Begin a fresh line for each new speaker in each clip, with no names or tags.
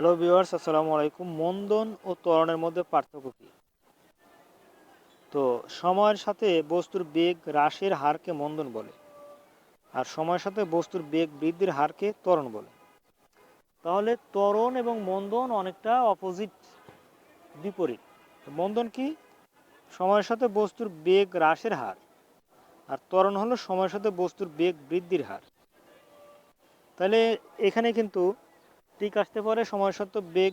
Hello viewers আসসালামু আলাইকুম। মন্দন ও ত্বরণের মধ্যে পার্থক্য কী? তো সময়ের সাথে বস্তুর বেগ হ্রাসের হারকে মন্দন বলে, আর সময়ের সাথে বস্তুর বেগ বৃদ্ধির হারকে ত্বরণ বলে। তাহলে ত্বরণ এবং মন্দন অনেকটা অপোজিট বিপরীত। মন্দন কি? সময়ের সাথে বস্তুর বেগ হ্রাসের হার, আর ত্বরণ হলো সময়ের সাথে বস্তুর বেগ বৃদ্ধির হার। তাহলে এখানে কিন্তু ঠিক আসতে পারে সময়ের সাথে বেগ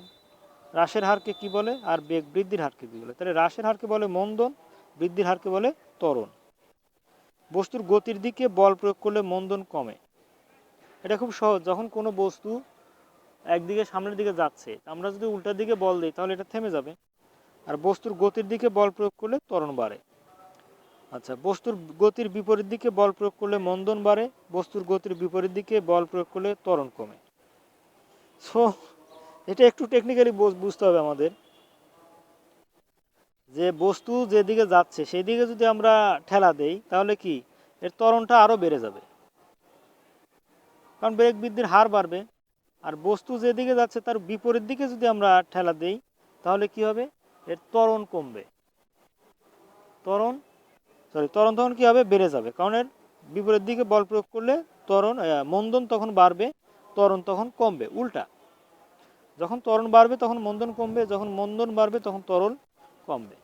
হ্রাসের হারকে কি বলে আর বেগ বৃদ্ধির হারকে কি বলে? তাহলে হ্রাসের হারকে বলে মন্দন, বৃদ্ধির হারকে বলে ত্বরণ। বস্তুর গতির দিকে বল প্রয়োগ করলে মন্দন কমে। এটা খুব সহজ, যখন কোনো বস্তু একদিকে সামনের দিকে যাচ্ছে, আমরা যদি উল্টার দিকে বল দিই, তাহলে এটা থেমে যাবে। আর বস্তুর গতির দিকে বল প্রয়োগ করলে ত্বরণ বাড়ে। আচ্ছা বস্তুর গতির বিপরীত দিকে বল প্রয়োগ করলে মন্দন বাড়ে, বস্তুর গতির বিপরীত দিকে বল প্রয়োগ করলে ত্বরণ কমে। সো এটা একটু টেকনিক্যালি বুঝতে হবে আমাদের। যে বস্তু যেদিকে যাচ্ছে সেই দিকে যদি আমরা ঠেলা দেই, তাহলে কি? এর ত্বরণটা আরও বেড়ে যাবে। কারণ বেগ বৃদ্ধির হার বাড়বে। আর বস্তু যেদিকে যাচ্ছে, তার বিপরীত দিকে যদি আমরা ঠেলা দেই, তাহলে কি হবে? এর ত্বরণ কমবে। ত্বরণ সরি ত্বরণ তখন কি হবে? বেড়ে যাবে। কারণ এর বিপরীত দিকে বল প্রয়োগ করলে ত্বরণ মন্দন তখন বাড়বে, ত্বরণ তখন কমবে। উল্টা। যখন ত্বরণ বাড়বে তখন মন্দন কমবে যখন মন্দন বাড়বে তখন ত্বরণ কমবে।